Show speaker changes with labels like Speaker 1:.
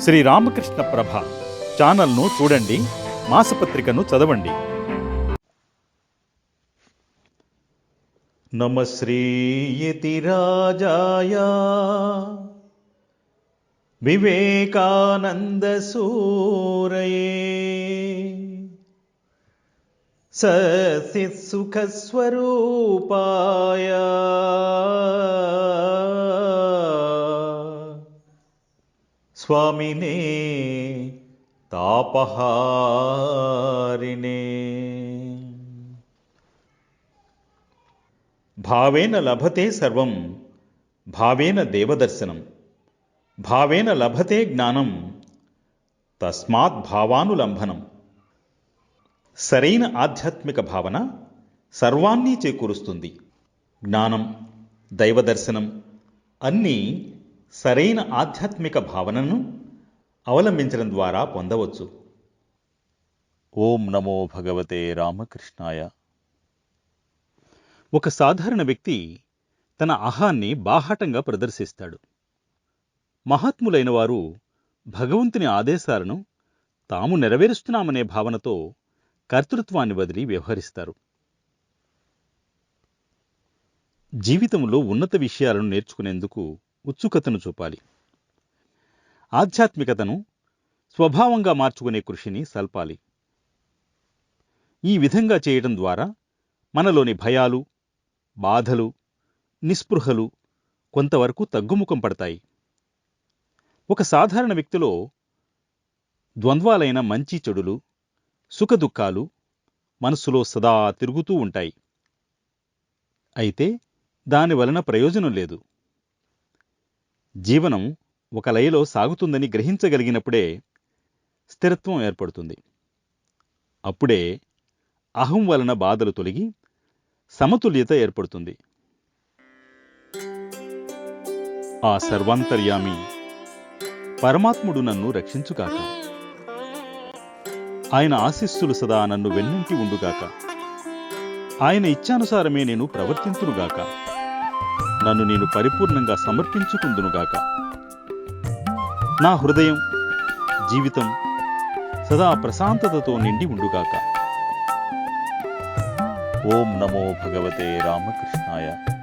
Speaker 1: శ్రీ రామకృష్ణ ప్రభ ఛానల్ను చూడండి మాసపత్రికను చదవండి. నమశ్రీయతి రాజాయ. వివేకానంద సూరయే. సుఖ స్వరూపాయ స్వామినే తాపహారిణే భావేన లభతే సర్వం భావేన దేవదర్శనం. భావేన లభతే జ్ఞానం తస్మాత్ భావానులంబనం సరైన ఆధ్యాత్మిక భావన సర్వాన్ని చేకూరుస్తుంది. జ్ఞానం దైవదర్శనం అన్నీ సరైన ఆధ్యాత్మిక భావనను అవలంబించడం ద్వారా పొందవచ్చు. ఓం నమో భగవతే రామకృష్ణాయ. ఒక సాధారణ వ్యక్తి తన అహాన్ని బాహాటంగా ప్రదర్శిస్తాడు. మహాత్ములైన వారు భగవంతుని ఆదేశాలను తాము నెరవేరుస్తున్నామనే భావనతో కర్తృత్వాన్ని వదిలి వ్యవహరిస్తారు. జీవితంలో ఉన్నత విషయాలను నేర్చుకునేందుకు ఉత్సుకతను చూపాలి. ఆధ్యాత్మికతను స్వభావంగా మార్చుకునే కృషిని సల్పాలి. ఈ విధంగా చేయడం ద్వారా మనలోని భయాలు బాధలు నిస్పృహలు కొంతవరకు తగ్గుముఖం పడతాయి. ఒక సాధారణ వ్యక్తిలో ద్వంద్వాలైన మంచి చెడులు సుఖదుఖాలు మనస్సులో సదా తిరుగుతూ ఉంటాయి. అయితే దానివలన ప్రయోజనం లేదు. జీవనం ఒక లయలో సాగుతుందని గ్రహించగలిగినప్పుడే స్థిరత్వం ఏర్పడుతుంది. అప్పుడే అహం వలన బాధలు తొలగి సమతుల్యత ఏర్పడుతుంది. ఆ సర్వాంతర్యామి పరమాత్ముడు నన్ను రక్షించుగాక. ఆయన ఆశీస్సులు సదా నన్ను వెన్నంటి ఉండుగాక. ఆయన ఇచ్చానుసారమే నేను ప్రవర్తింతునుగాక. నన్ను నేను పరిపూర్ణంగా సమర్పించుకుందునుగాక. నా హృదయం జీవితం సదా ప్రశాంతతతో నిండి ఉండుగాక. ఓం నమో భగవతే రామకృష్ణాయ.